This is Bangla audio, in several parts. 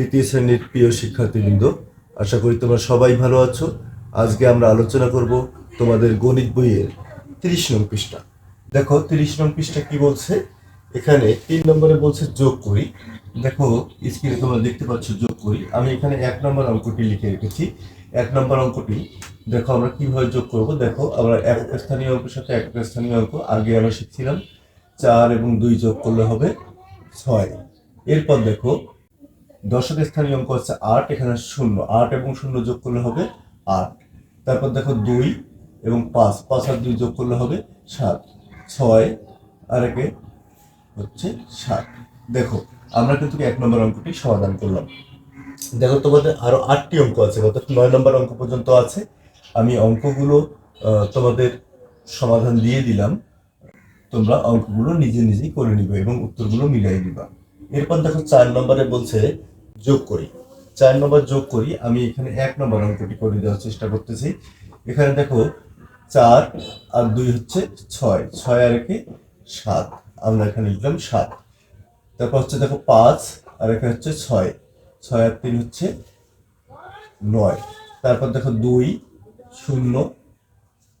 তৃতীয় শ্রেণির প্রিয় শিক্ষার্থীবৃন্দ, আশা করি তোমরা সবাই ভালো আছো। আজকে আমরা আলোচনা করব তোমাদের গণিত বইয়ের তিরিশ নং পৃষ্ঠা। দেখো, তিরিশ নং পৃষ্ঠা কি বলছে? এখানে তিন নম্বরে বলছে যোগ করি। দেখো স্ক্রিনে তোমরা দেখতে পাচ্ছ যোগ করি। আমি এখানে এক নম্বর অঙ্কটি লিখে রেখেছি। এক নম্বর অঙ্কটি, দেখো আমরা কীভাবে যোগ করব। দেখো, আমরা এক স্থানীয় অঙ্কের সাথে একক স্থানীয় অঙ্ক। আগে আমরা শিখছিলাম, চার এবং দুই যোগ করলে হবে ছয়। এরপর দেখো দশক স্থানীয় অঙ্ক হচ্ছে আট, এখানে শূন্য। আট এবং শূন্য যোগ করলে হবে আট। তারপর দেখো দুই এবং পাঁচ। পাঁচ আর দুই যোগ করলে হবে সাত। ছয় আর একে হচ্ছে সাত। দেখো, আমরা কিন্তু এক নম্বর অঙ্কটি সমাধান করলাম। দেখো, তোমাদের আরও আটটি অঙ্ক আছে, অর্থাৎ নয় নম্বর অঙ্ক পর্যন্ত আছে। আমি অঙ্কগুলো তোমাদের সমাধান দিয়ে দিলাম। তোমরা অঙ্কগুলো নিজে নিজেই করে নিবে এবং উত্তরগুলো মিলাই দিবা এরপর দেখো চার নম্বরে বলছে যোগ করি। চার নম্বর যোগ করি, আমি এখানে এক নম্বর অঙ্কটি করে দেওয়ার চেষ্টা করতেছি। এখানে দেখো, চার আর দুই হচ্ছে ছয় ছয় আর একে সাত। আমরা এখানে লিখলাম সাত। তারপর হচ্ছে দেখো পাঁচ আর এখানে হচ্ছে ছয়। ছয় আর তিন হচ্ছে নয়। তারপর দেখো দুই, শূন্য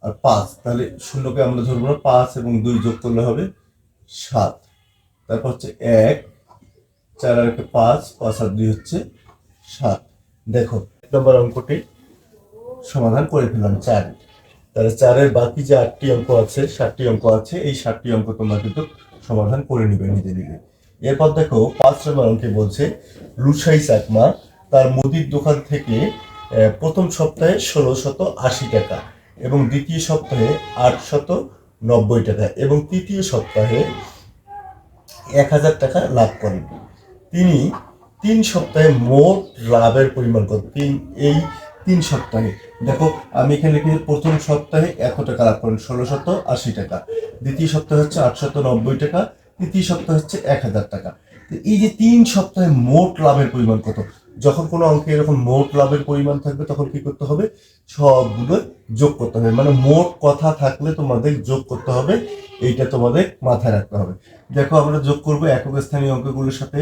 আর পাঁচ। তাহলে শূন্যকে আমরা ধরবো না, পাঁচ এবং দুই যোগ করলে হবে সাত। তারপর হচ্ছে এক চার আর একটা পাঁচ পাঁচ আর দুই হচ্ছে সাত। দেখো এক নম্বর অঙ্কটি? সমাধান করে ফেললাম চার। তাহলে চারের বাকি যে আটটি অঙ্ক আছে ষাটটি অঙ্ক আছে এই সাতটি অঙ্ক তোমরা কিন্তু সমাধান করে নিবে নিজে নিজে। এরপর দেখো পাঁচ নম্বর অঙ্কে বলছে লুসাই চাকমা তার মুদির দোকান থেকে প্রথম সপ্তাহে ষোলো শত আশি টাকা এবং দ্বিতীয় সপ্তাহে আটশত নব্বই টাকা এবং তৃতীয় সপ্তাহে এক হাজার টাকা লাভ করেন। তিনি তিন সপ্তাহে মোট লাভের পরিমাণ কত? তিন, এই তিন সপ্তাহে। দেখো, আমি এখানে লিখেছি প্রথম সপ্তাহে এত টাকা লাভ করেন, ষোলো শত আশি টাকা। দ্বিতীয় সপ্তাহে হচ্ছে আটশত নব্বই টাকা, তৃতীয় সপ্তাহে হচ্ছে এক হাজার টাকা। এই যে তিন সপ্তাহে মোট লাভের পরিমাণ কত? যখন কোনো অঙ্কে এরকম মোট লাভের পরিমাণ থাকবে, তখন কি করতে হবে? সবগুলো যোগ করতে হবে। মানে মোট কথা থাকলে তোমাদের যোগ করতে হবে, এইটা তোমাদের মাথায় রাখতে হবে। দেখো, আমরা যোগ করব একক স্থানীয় অঙ্কগুলোর সাথে।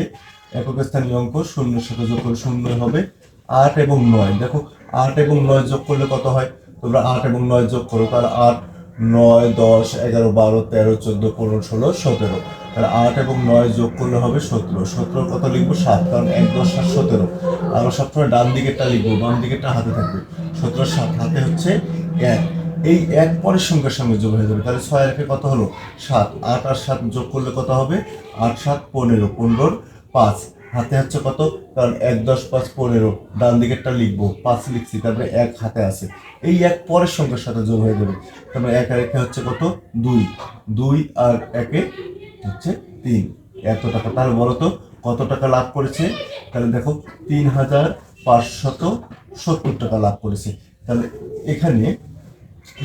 একক স্থানীয় অঙ্ক শূন্যের সাথে যোগ করে শূন্য হবে। আট এবং নয়। দেখো, আট এবং নয় যোগ করলে কত হয়? তোমরা আট এবং নয় যোগ করো, তাহলে আট, নয়, দশ, এগারো, বারো, তেরো, চোদ্দ, পনেরো, ষোলো, সতেরো। তাহলে আট এবং নয় যোগ করলে হবে সতেরো। সতেরো কত লিখব সাত, কারণ এক, দশ, সাত, সতেরো। আমরা সবসময় ডান দিকেরটা লিখব, বাম দিকেরটা হাতে থাকবে। সতেরো, সাত, হাতে হচ্ছে এক। এই এক পরের সংখ্যার সঙ্গে যোগ হয়ে যাবে। তাহলে ছয় একে কত হলো? সাত। আট আর সাত যোগ করলে কত হবে? আট, সাত, পনেরো। পনেরোর পাঁচ। হাতে হচ্ছে কত? কারণ এক, দশ, পাঁচ, পনেরো। ডান দিকেরটা লিখব। পাঁচ লিখছি, তারপরে এক হাতে আছে। এই এক পরের সংখ্যার সাথে যোগ হয়ে যাবে। তারপরে এক আর একে হচ্ছে কত? দুই। দুই আর একে হচ্ছে তিন। এত টাকা। তাহলে বলো তো, কত টাকা লাভ করেছে? তাহলে দেখো, তিন হাজার পাঁচশত সত্তর টাকা লাভ করেছে। তাহলে এখানে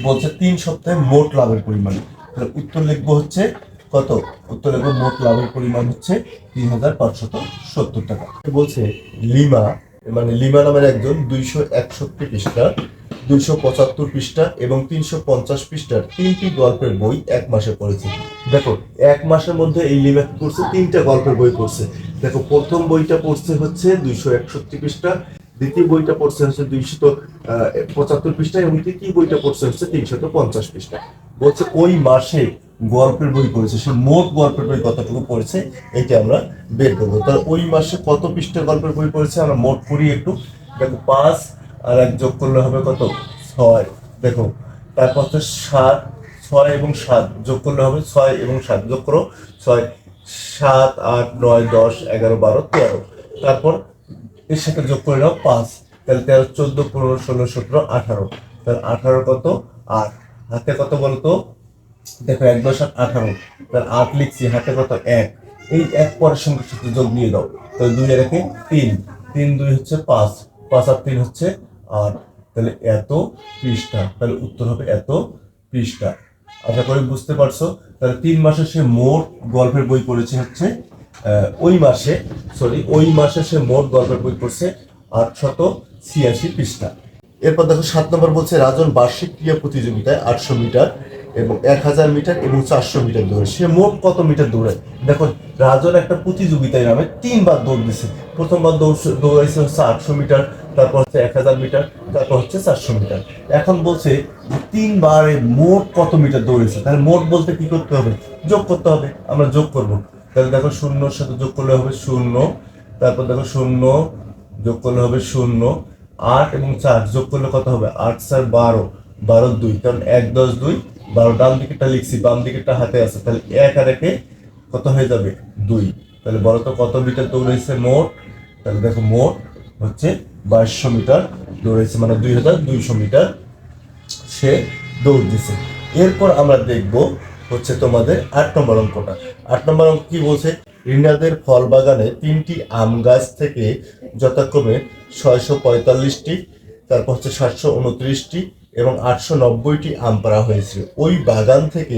বলছে তিন সপ্তাহে মোট লাভের পরিমাণ। তাহলে উত্তর লিখব হচ্ছে কত? উত্তর লিখব মোট লাভের পরিমাণ হচ্ছে তিন হাজার পাঁচশত সত্তর টাকা। বলছে লিমা মানে লিমা নামের একজন দুইশো একষট্টি পৃষ্ঠা দুইশো পঁচাত্তর পৃষ্ঠা এবং তিনশো পঞ্চাশ পৃষ্ঠার তিনটি গল্পের বই এক মাসে পড়েছে। দেখো, এক মাসের মধ্যে এই লিমা করছে? তিনটা গল্পের বই পড়ছে। দেখো, প্রথম বইটা পড়ছে হচ্ছে দুইশো একষট্টি পৃষ্ঠা, দ্বিতীয় বইটা পড়ছে হচ্ছে দুইশত পঁচাত্তর পৃষ্ঠা এবং তৃতীয় বইটা পড়ছে হচ্ছে তিনশত পঞ্চাশ পৃষ্ঠা। বলছে ওই মাসে গল্পের বই পড়েছে, সে মোট গল্পের বই কতটুকু পড়েছে এইটা আমরা বের করব। তাহলে ওই মাসে কত পৃষ্ঠা গল্পের বই পড়েছে, আমরা মোট করি একটু। দেখো, পাঁচ আর এক যোগ করলে হবে কত? ছয়। দেখো, তারপর হচ্ছে সাত, ছয় এবং সাত যোগ করলে হবে ছয় এবং সাত। যোগ করো, ছয়, সাত, আট, নয়, দশ, এগারো, বারো, তেরো। তারপর এর সাথে যোগ করে নাও পাঁচ। তাহলে তেরো, চোদ্দ, পনেরো, ষোলো, সতেরো, আঠারো। তাহলে আঠারো কত? আট। হাতে কত বলতো? দেখো, এক দশ আঠারো। তার আট লিখছি, হাতে কত? এক। এই এক পরের সঙ্গে সাথে যোগ দিয়ে দাও। তাহলে দুই রেখে তিন। তিন দুই হচ্ছে পাঁচ। পাঁচ আর তিন হচ্ছে আট। তাহলে এত পৃষ্ঠা। তাহলে উত্তর হবে এত পৃষ্ঠা। আশা করি বুঝতে পারছ? তাহলে তিন মাসে সে মোট গল্পের বই পড়েছে হচ্ছে ওই মাসে সরি ওই মাসে সে মোট গল্পের বই পড়ছে আটশত ছিয়াশি পৃষ্ঠা। এরপর দেখো, সাত নম্বর বলছে, রাজন বার্ষিক ক্রীড়া প্রতিযোগিতায় আটশো মিটার এবং এক হাজার মিটার এবং চারশো মিটার দৌড়ে। সে মোট কত মিটার দৌড়ায় দেখো রাজন একটা প্রতিযোগিতায় নামে, তিনবার দৌড় দিছে। প্রথমবার দৌড় দৌড়াইছে হচ্ছে আটশো মিটার, তারপর হচ্ছে এক হাজার মিটার, তারপর হচ্ছে চারশো মিটার। এখন বলছে তিনবারে মোট কত মিটার দৌড়েছে? তাহলে মোট বলতে কি করতে হবে? যোগ করতে হবে। আমরা যোগ করব। তাহলে দেখো শূন্যর সাথে যোগ করলে হবে শূন্য, তারপর দেখো শূন্য, যোগ করলে হবে শূন্য, আট এবং চার যোগ করলে কত হবে? আট চার বারো বারো দুই। কারণ এক দশ দুই বারো ডান দিকেরটা লিখছি, বাম দিকেরটা হাতে আছে, তাহলে এক আর একে কত হয়ে যাবে? দুই। তাহলে বলো তো কত মিটার দৌড়েছে মোট? তাহলে দেখো মোট হচ্ছে বাইশশো মিটার দৌড়েছে মানে দুই হাজার দুইশো মিটার সে দৌড় দিছে। এরপর আমরা দেখব হচ্ছে তোমাদের আট নম্বর অঙ্কটা। আট নম্বর অঙ্ক কি বলছে? রিনাদের ফল বাগানে তিনটি আম গাছ থেকে যথাক্রমে ছয়শো পঁয়তাল্লিশটি, তারপর হচ্ছে সাতশো উনত্রিশটি এবং আটশো নব্বইটি আম পাড়া হয়েছিল। ওই বাগান থেকে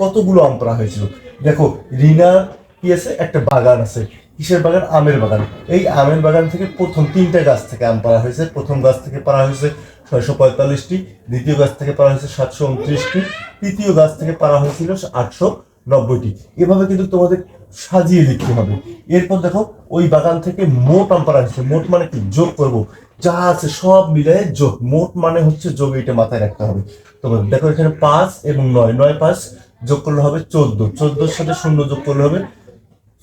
কতগুলো আম পাড়া হয়েছিল? দেখো, রিনা কি আছে? একটা বাগান আছে। কিসের বাগান? আমের বাগান। এই আমের বাগান থেকে প্রথম তিনটা গাছ থেকে আম পাড়া হয়েছে। প্রথম গাছ থেকে পাড়া হয়েছে ছয়শো পঁয়তাল্লিশটি, দ্বিতীয় গাছ থেকে পাড়া হয়েছে সাতশো উনত্রিশটি, তৃতীয় গাছ থেকে পাড়া হয়েছিল আটশো নব্বইটি। এভাবে কিন্তু তোমাদের সাজিয়ে লিখতে হবে। এরপর দেখো, ওই বাগান থেকে মোট পাড়া হয়েছে মোট মানে কি? যোগ করব। যা আছে সব মিলে যোগ। মোট মানে হচ্ছে যোগ এটা মাথায় রাখতে হবে। তোমাদের দেখো এখানে পাঁচ এবং নয়। নয় পাঁচ যোগ করলে হবে চোদ্দ। চোদ্দোর সাথে শূন্য যোগ করলে হবে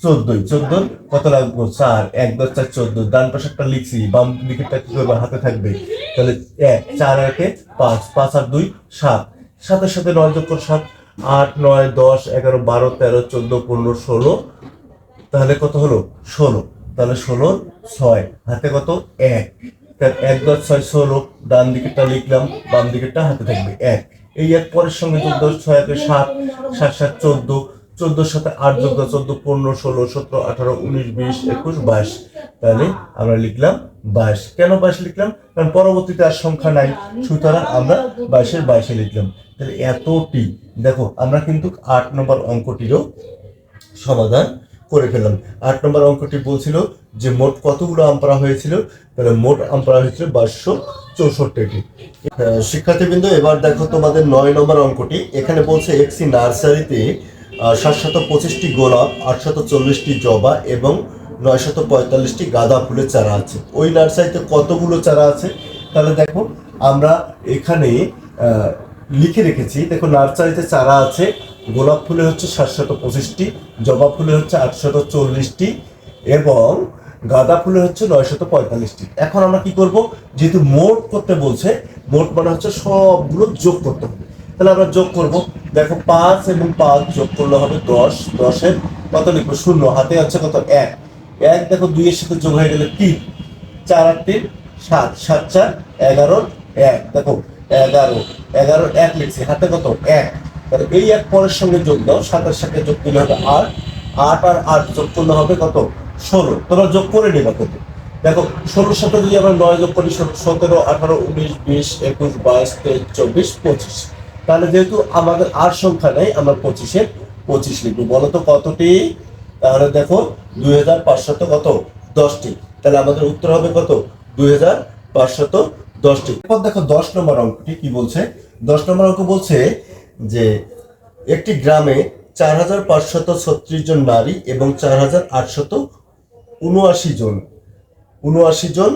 চোদ্দই। চোদ্দ কত লাগবো? চার। এক, দশ, চার, চোদ্দ। ডান পাশেরটা লিখছি। বাম দিকেরটা কি করবে? হাতে থাকবে। তাহলে এক, চার, একে পাঁচ। পাঁচ আর দুই, সাত। সাতের সাথে নয় যোগ কর সাত। আট, নয়, দশ, এগারো, বারো, তেরো, চোদ্দ, পনেরো, ষোলো। তাহলে কত হলো? ষোলো। তাহলে ষোলো, ছয়। হাতে কত? এক। তাহলে এক, দশ, ছয়, ষোলো। ডান দিকেরটা লিখলাম, বাম দিকেরটা হাতে থাকবে এক। এই এক পরের সঙ্গে দশ ছয় একে সাত সাত সাত, চোদ্দ। চোদ্দোর সাথে আট যোগ দশ চোদ্দ, পনেরো, ষোলো, সতেরো, আঠারো, উনিশ, বিশ, একুশ, বাইশ। তাহলে আমরা লিখলাম বাইশ। কেন বাইশ লিখলাম? কারণ পরবর্তীতে আর সংখ্যা নাই। সুতরাং আমরা বাইশের বাইশে লিখলাম। তাহলে এতটি, দেখো, আমরা কিন্তু আট নম্বর অঙ্কটিরও সমাধান করে ফেললাম। আট নম্বর অঙ্কটি বলছিল যে মোট কতগুলো আমপারা হয়েছিল? তাহলে মোট আমপারা হয়েছিল বাইশশো চৌষট্টিটি। শিক্ষার্থীবৃন্দ, এবার দেখো তোমাদের নয় নম্বর অঙ্কটি। এখানে বলছে একটি নার্সারিতে সাতশত পঁচিশটি গোলাপ, আটশত চল্লিশটি জবা এবং নয়শত পঁয়তাল্লিশটি গাঁদা ফুলের চারা আছে। ওই নার্সারিতে কতগুলো চারা আছে? তাহলে দেখো, আমরা এখানে লিখে রেখেছি, দেখো নার্সারিতে চারা আছে, গোলাপ ফুলে হচ্ছে সাতশত পঁচিশটি, জবা ফুলে হচ্ছে আটশত চল্লিশটি, এবং গাঁদা ফুলে হচ্ছে নয়শত পঁয়তাল্লিশটি। এখন আমরা কি করব? যেহেতু মোট করতে বলছে, মোট মানে হচ্ছে সবগুলো যোগ করতে হবে। তাহলে আমরা যোগ করব, দেখো, পাঁচ এবং পাঁচ যোগ করলে হবে দশ, দশের কত লিখব? শূন্য, হাতে আছে কত? এক। এক দেখো দুইয়ের সাথে যোগ হয়ে গেলে তিন চার আট তিন, সাত সাত চার, এগারো, এক। দেখো, এগারো এগারো, এক লিখছি। হাতে কত? এক। তাহলে এই এক পরের সঙ্গে যোগ দাও, সাতের সাথে যোগ দিলে হবে আট। আট আর আট যোগ করলে হবে কত? ষোলো। তোমরা যোগ করে নেবা কত দেখো, ষোলোর সাথে যদি আমরা নয় যোগ করি সতেরো, আঠারো, উনিশ, বিশ, একুশ, বাইশ, তেইশ, চব্বিশ, পঁচিশ। তাহলে যেহেতু আমাদের আর সংখ্যা নেই, আমরা পঁচিশে পঁচিশ লিখব। বলো তো কতটি? তাহলে দেখো দুই হাজার পাঁচশত কত? দশটি। তাহলে আমাদের উত্তর হবে কত? দুই হাজার পাঁচশত দশটি। এরপর দেখো দশ নম্বর অঙ্কটি কি বলছে? দশ নম্বর অঙ্ক বলছে যে একটি গ্রামে চার হাজার পাঁচশত ছত্রিশ জন নারী এবং চার হাজার আটশত উনআশি জন উনআশি জন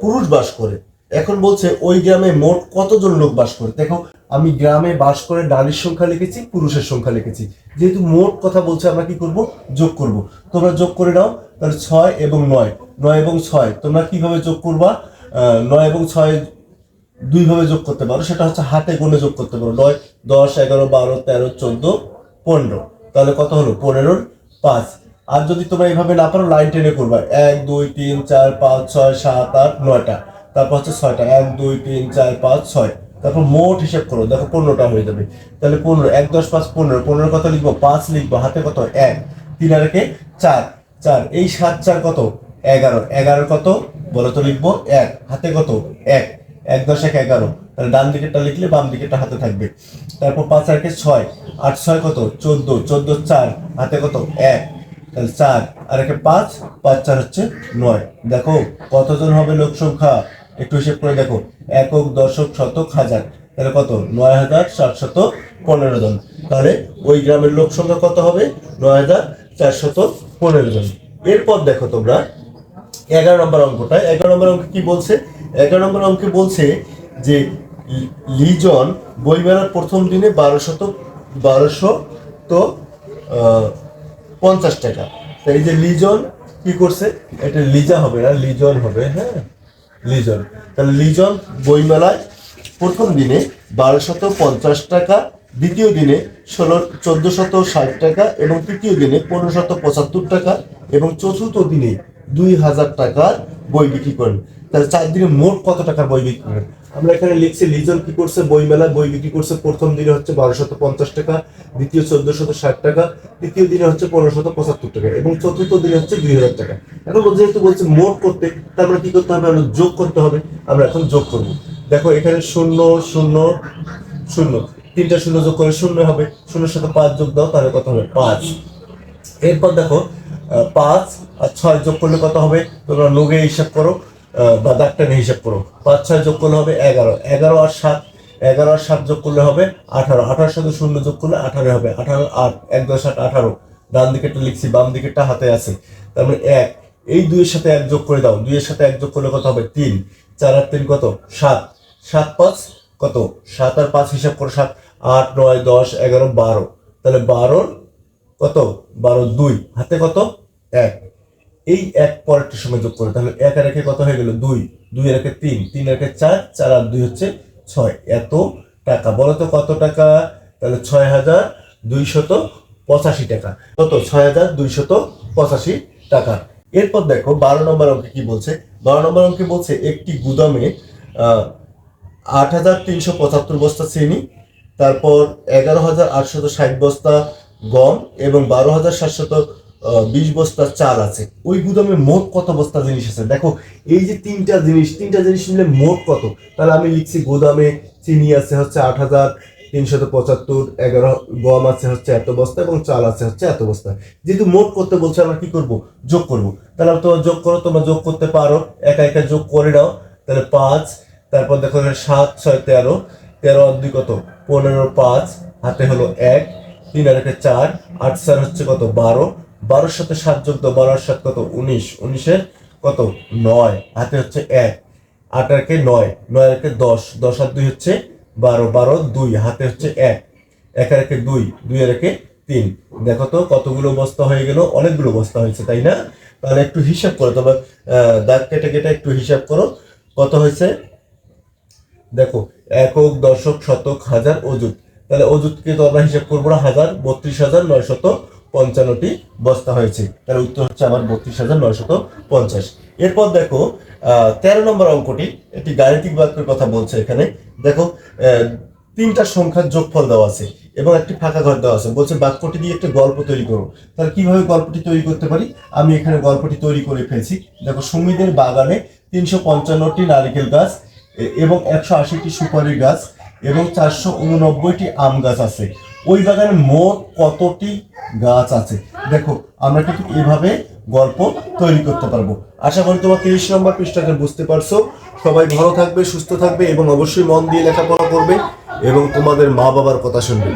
পুরুষ বাস করে। এখন বলছে ওই গ্রামে মোট কতজন লোক বাস করে? দেখো আমি গ্রামে বাস করে নারীর সংখ্যা লিখেছি, পুরুষের সংখ্যা লিখেছি। যেহেতু মোট কথা বলছে, আমরা কি করব? যোগ করব। তোমরা যোগ করে নাও, তাহলে ছয় এবং নয়। নয় এবং ছয়, তোমরা কীভাবে যোগ করবা? নয় এবং ছয় দুইভাবে যোগ করতে পারো। সেটা হচ্ছে হাতে গুণে যোগ করতে পারো। নয়, দশ, এগারো, বারো, তেরো, চোদ্দ, পনেরো। তাহলে কত হলো? পনেরোর পাঁচ। আর যদি তোমরা এইভাবে না পারো, লাইন টেনে করবা। এক, দুই, তিন, চার, পাঁচ, ছয়, সাত, আট, নয়টা। তারপর হচ্ছে ছয়টা। এক, দুই, তিন, চার, পাঁচ, ছয়। তারপর মোট হিসাব করো, দেখো পনেরোটা হয়ে যাবে। তাহলে পনেরো, এক, দশ, পাঁচ, পনেরো পনেরো কত লিখব, পাঁচ লিখব হাতে কত? এক। তিন আর একে চার। চার, এই সাত, চার কত? এগারো। এগারো কত? বলো তো লিখব, এক। হাতে কত? এক। এক, দশ, এক, এগারো। তাহলে ডান দিকেরটা লিখলে বাম দিকেরটা হাতে থাকবে। তারপর পাঁচ আর ছয়। আট, ছয় কত? চোদ্দ। চোদ্দ, চার। হাতে কত? এক। তাহলে চার। আর একে পাঁচ পাঁচ, চার হচ্ছে নয়। দেখো কতজন হবে লোক সংখ্যা? একটু হিসেব করে দেখো। একক, দশক, শতক, হাজার। তাহলে কত? নয় হাজার সাতশত পনেরো জন। তাহলে ওই গ্রামের লোক সংখ্যা কত হবে? নয় হাজার চারশত পনেরো জন। এরপর দেখো তোমরা, এগারো নম্বর অঙ্কটা। এগারো নম্বর অঙ্ক কি বলছে? এগারো নম্বর অঙ্কে বলছে যে লিজন বইমেলার প্রথম দিনে বারোশত বারোশো তো পঞ্চাশ টাকা। তাই যে লিজন কি করছে? এটা লিজা হবে না, লিজন হবে হ্যাঁ? লিজন। তাহলে লিজন বইমেলায় প্রথম দিনে বারোশত পঞ্চাশ টাকা, দ্বিতীয় দিনে ষোলো, চোদ্দশত ষাট টাকা এবং তৃতীয় দিনে পনেরোশত পঁচাত্তর টাকা এবং চতুর্থ দিনে দুই হাজার টাকার বই বিক্রি করেন। তাহলে চার দিনে মোট কত টাকার বই বিক্রি করেন? আমরা এখানে লিখছি, লিজন কি করছে? বই মেলায় বই বিক্রি করছে। প্রথম দিনে হচ্ছে বারোশত পঞ্চাশ টাকা, দ্বিতীয় চোদ্দশত ষাট টাকা, তৃতীয় দিনে হচ্ছে পনেরোশত পঁচাত্তর টাকা এবং চতুর্থ দিনে হচ্ছে দুই হাজার টাকা। এখন যেহেতু বলছে মোট করতে তারপরে কি করতে হবে? আমরা যোগ করতে হবে। আমরা এখন যোগ করব। দেখো, এখানে শূন্য শূন্য শূন্য। তিনটা শূন্য যোগ করে শূন্য হবে। শূন্যের সাথে পাঁচ যোগ দাও, তাহলে কত হবে? পাঁচ। এরপর দেখো পাঁচ আর ছয় যোগ করলে কত হবে? তোমরা লোগে হিসাব করো। বা ডাক্তারে হিসাব করো পাঁচ, ছয় যোগ করলে হবে এগারো। এগারো আর সাত, এগারো আর সাত যোগ করলে হবে আঠারো। আঠারোর সাথে শূন্য যোগ করলে আঠারো হবে। আঠারো আট এক দশ আট আঠারো। ডান দিকেরটা লিখছি, বাম দিকেরটা হাতে আছে। তার মানে এক। এই দুইয়ের সাথে এক যোগ করে দাও। দুইয়ের সাথে এক যোগ করলে কত হবে? তিন। চার আর তিন কত? সাত। সাত পাঁচ কত? সাত আর পাঁচ হিসাব করো সাত। আট, নয়, দশ, এগারো, বারো। তাহলে বারোর কত? বারো দুই। হাতে কত? এক। এই এক পরেরটার সময় যোগ করে, তাহলে এক আর একে কত হয়ে গেল? দুই। দুই আর একে তিন। তিন আর একে চার চার আর দুই হচ্ছে ছয়। এত টাকা। বলো তো কত টাকা? তাহলে ছয় হাজার দুইশত পঁচাশি টাকা। কত? ছয় হাজার দুইশত পঁচাশি টাকা। এরপর দেখো, বারো নম্বর অঙ্কে কি বলছে? বারো নম্বর অঙ্কে বলছে, একটি গুদামে আট হাজার তিনশো পঁচাত্তর বস্তা চিনি, তারপর এগারো হাজার আটশত ষাট বস্তা গম এবং বারো হাজার সাতশত বিশ বস্তা চাল আছে। ওই গুদামে মোট কত বস্তা জিনিস আছে? দেখো, এই যে তিনটা জিনিস তিনটা জিনিস মিলে মোট কত? তাহলে আমি লিখছি গুদামে চিনি আছে হচ্ছে আট হাজার, তিনশত পঁচাত্তর, এগারো, গম আছে হচ্ছে এত বস্তা এবং চাল আছে হচ্ছে এত বস্তা। যেহেতু মোট করতে বলছে, আমরা কি করব? যোগ করব। তাহলে তোমার যোগ করো, তোমরা যোগ করতে পারো। একা একা যোগ করে নাও। তাহলে পাঁচ, তারপর দেখো সাত, ছয়, তেরো। তেরো দুই কত? পনেরো, পাঁচ। হাতে হলো এক, তিন আর একে চার। আট চার হচ্ছে কত? বারো। বারোর সাথে সাত যোগ দাও বারোর সাত কত? উনিশ। উনিশের কত? নয়। হাতে হচ্ছে এক। আট আর একে নয়। নয় আর একে দশ। দশ আর দুই হচ্ছে বারো। বারো, দুই। হাতে হচ্ছে এক। এক আর দুই। দুই আর একে তিন। দেখো তো কতগুলো বস্তা হয়ে গেল। অনেকগুলো বস্তা হয়েছে, তাই না? তাহলে একটু হিসাব করো, তবে দাগ কেটে কেটে একটু হিসাব করো। কত হয়েছে? দেখো, একক, দশক, শতক, হাজার, অযুত। তাহলে অযুতকে তো আমরা হিসাব করব না, হাজার, বত্রিশ হাজার নয় নয়শত পঞ্চান্নটি বস্তা হয়েছে। তাহলে উত্তর হচ্ছে আমার বত্রিশ হাজার নয়শত পঞ্চাশ। এরপর দেখো তেরো নম্বর অঙ্কটি, একটি গাণিতিক বাক্যের কথা বলছে এখানে। দেখো তিনটা সংখ্যার যোগফল দেওয়া আছে এবং একটি ফাঁকা ঘর দেওয়া আছে। বলছে, বাক্যটি দিয়ে একটা গল্প তৈরি করো। তাহলে কীভাবে গল্পটি তৈরি করতে পারি? আমি এখানে গল্পটি তৈরি করে ফেলছি। দেখো, সুমিদের বাগানে তিনশো পঞ্চান্নটি নারিকেল গাছ এবং একশো আশিটি সুপারি গাছ এবং চারশো উননব্বইটি আম গাছ আছে। ওই বাগানে মোট কতটি গাছ আছে? দেখো, আমরা কিন্তু এভাবে গল্প তৈরি করতে পারব। আশা করি তোমার তিরিশ নম্বর পৃষ্ঠাটা বুঝতে পারছ। সবাই ভালো থাকবে, সুস্থ থাকবে এবং অবশ্যই মন দিয়ে লেখাপড়া করবে এবং তোমাদের মা বাবার কথা শুনবে।